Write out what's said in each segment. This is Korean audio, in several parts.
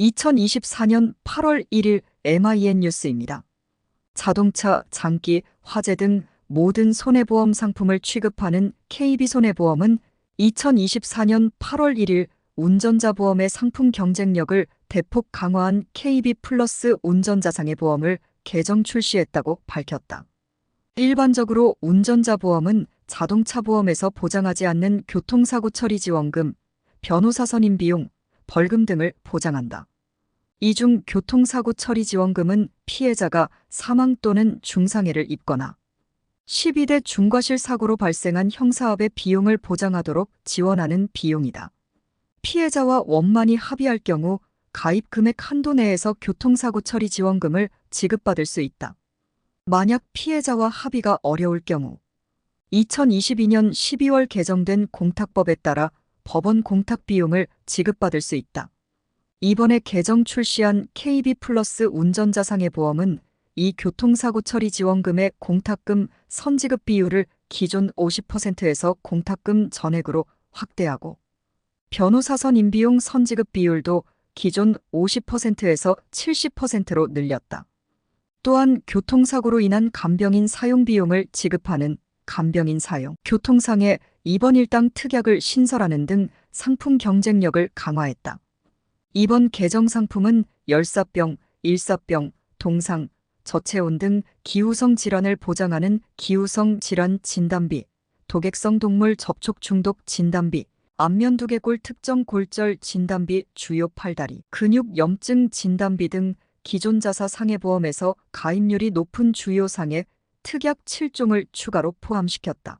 2024년 8월 1일 MIN 뉴스입니다. 자동차, 장기, 화재 등 모든 손해보험 상품을 취급하는 KB손해보험은 2024년 8월 1일 운전자 보험의 상품 경쟁력을 대폭 강화한 KB 플러스 운전자상해 보험을 개정 출시했다고 밝혔다. 일반적으로 운전자 보험은 자동차 보험에서 보장하지 않는 교통사고 처리 지원금, 변호사 선임 비용, 벌금 등을 보장한다. 이중 교통사고 처리 지원금은 피해자가 사망 또는 중상해를 입거나 12대 중과실 사고로 발생한 형사합의 비용을 보장하도록 지원하는 비용이다. 피해자와 원만히 합의할 경우 가입 금액 한도 내에서 교통사고 처리 지원금을 지급받을 수 있다. 만약 피해자와 합의가 어려울 경우 2022년 12월 개정된 공탁법에 따라 법원 공탁 비용을 지급받을 수 있다. 이번에 개정 출시한 KB 플러스 운전자 상해 보험은 이 교통사고 처리 지원금의 공탁금 선지급 비율을 기존 50%에서 공탁금 전액으로 확대하고 변호사 선임 비용 선지급 비율도 기존 50%에서 70%로 늘렸다. 또한 교통사고로 인한 간병인 사용 비용을 지급하는 간병인 사용, 교통상해 입원 일당 특약을 신설하는 등 상품 경쟁력을 강화했다. 이번 개정 상품은 열사병, 일사병, 동상, 저체온 등 기후성 질환을 보장하는 기후성 질환 진단비, 독액성 동물 접촉 중독 진단비, 안면 두개골 특정 골절 진단비 주요 팔다리, 근육 염증 진단비 등 기존 자사 상해보험에서 가입률이 높은 주요 상해 특약 7종을 추가로 포함시켰다.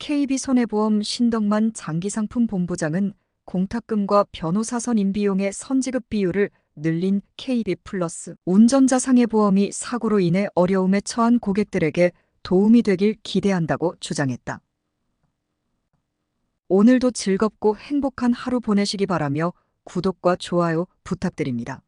KB손해보험 신덕만 장기상품 본부장은 공탁금과 변호사 선임 비용의 선지급 비율을 늘린 KB 플러스 운전자 상해보험이 사고로 인해 어려움에 처한 고객들에게 도움이 되길 기대한다고 주장했다. 오늘도 즐겁고 행복한 하루 보내시기 바라며 구독과 좋아요 부탁드립니다.